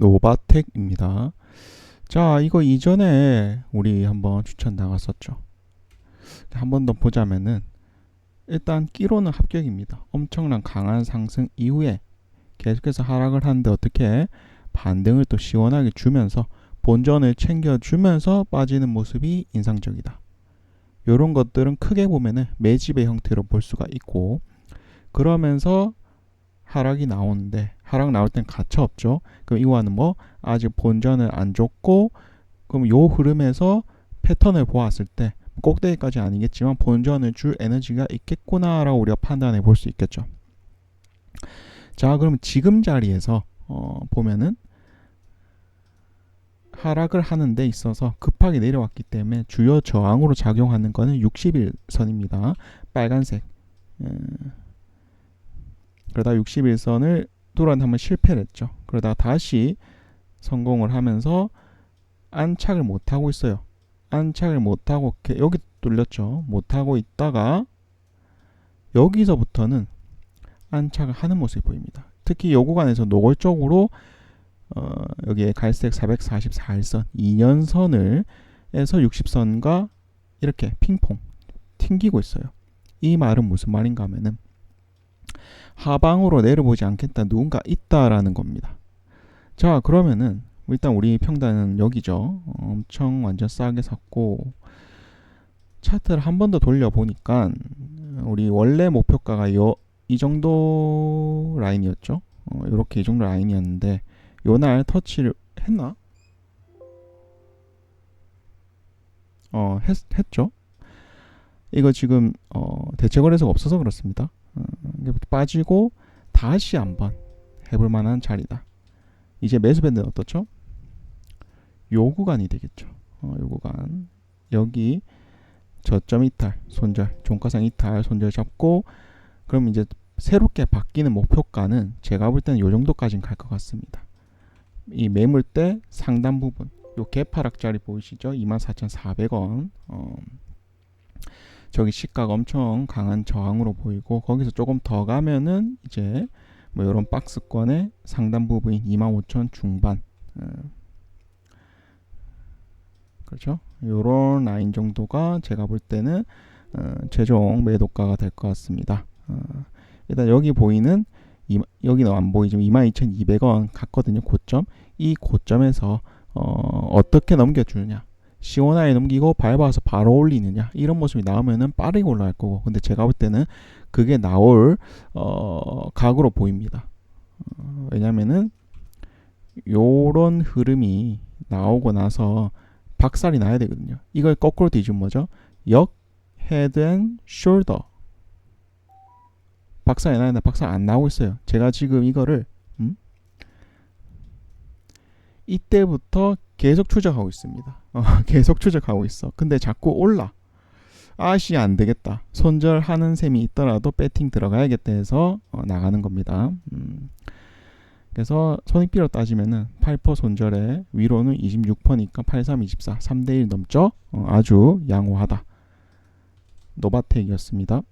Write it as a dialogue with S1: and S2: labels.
S1: 노바텍입니다. 자, 이거 이전에 우리 한번 추천 나갔었죠. 한 번 더 보자면은 일단 끼로는 합격입니다. 엄청난 강한 상승 이후에 계속해서 하락을 하는데 어떻게 반등을 또 시원하게 주면서 본전을 챙겨주면서 빠지는 모습이 인상적이다. 이런 것들은 크게 보면은 매집의 형태로 볼 수가 있고 그러면서 하락이 나오는데 하락 나올 땐 가차 없죠. 그럼 이거는 뭐 아직 본전을 안 줬고 그럼 요 흐름에서 패턴을 보았을 때 꼭대기까지 아니겠지만 본전을 줄 에너지가 있겠구나라고 우리가 판단해 볼 수 있겠죠. 자, 그럼 지금 자리에서 어, 보면은 하락을 하는 데 있어서 급하게 내려왔기 때문에 주요 저항으로 작용하는 거는 60일 선입니다. 빨간색. 음, 그러다 61선을 뚫어내 한번 실패를 했죠. 그러다 다시 성공을 하면서 안착을 못 하고 있어요. 안착을 못 하고 여기 뚫렸죠. 못 하고 있다가 여기서부터는 안착을 하는 모습이 보입니다. 특히 요 구간에서 노골적으로 어, 여기에 갈색 444일선 2년선을 에서 60선과 이렇게 핑퐁 튕기고 있어요. 이 말은 무슨 말인가 하면은 하방으로 내려보지 않겠다 누군가 있다라는 겁니다. 자 그러면은 일단 우리 평단은 여기죠. 엄청 완전 싸게 샀고 차트를 한 번 더 돌려보니까 우리 원래 목표가가 요, 이 정도 라인이었죠. 어, 이렇게 이 정도 라인이었는데 요 날 터치를 했나? 어 했, 했죠. 이거 지금 어, 대체 거래소가 없어서 그렇습니다. 어, 빠지고 다시 한번 해볼 만한 자리다. 이제 매수 밴드는 어떻죠? 요 구간이 되겠죠. 어, 요 구간 여기 저점 이탈, 손절, 종가상 이탈, 손절 잡고 그럼 이제 새롭게 바뀌는 목표가는 제가 볼 때는 요 정도까지는 갈 것 같습니다. 이 매물대 상단 부분 요 개파락자리 보이시죠? 24,400원 어, 저기 시가가 엄청 강한 저항으로 보이고 거기서 조금 더 가면은 이제 뭐 이런 박스권의 상단 부분인 25,000 중반 어, 그렇죠? 요런 라인 정도가 제가 볼 때는 어, 최종 매도가가 될 것 같습니다. 어, 일단 여기 보이는 이, 여기는 안 보이지만 22,200원 같거든요. 고점. 이 고점에서 어, 어떻게 넘겨주느냐. 시원하게 넘기고 밟아서 바로 올리느냐. 이런 모습이 나오면은 빠르게 올라갈 거고. 근데 제가 볼 때는 그게 나올 어, 각으로 보입니다. 어, 왜냐면은 요런 흐름이 나오고 나서 박살이 나야 되거든요. 이걸 거꾸로 뒤집으면 뭐죠? 역 헤드 앤 숄더 박살이 나는데 박살 안 나오고 있어요. 제가 지금 이거를 음? 이때부터 계속 추적하고 있습니다. 어, 계속 추적하고 있어. 근데 자꾸 올라. 아씨 안 되겠다. 손절하는 셈이 있더라도 배팅 들어가야겠다 해서 어, 나가는 겁니다. 음. 그래서 손익비로 따지면은 8% 손절에 위로는 26%니까 83, 24, 3대1 넘죠? 어, 아주 양호하다. 노바텍이었습니다.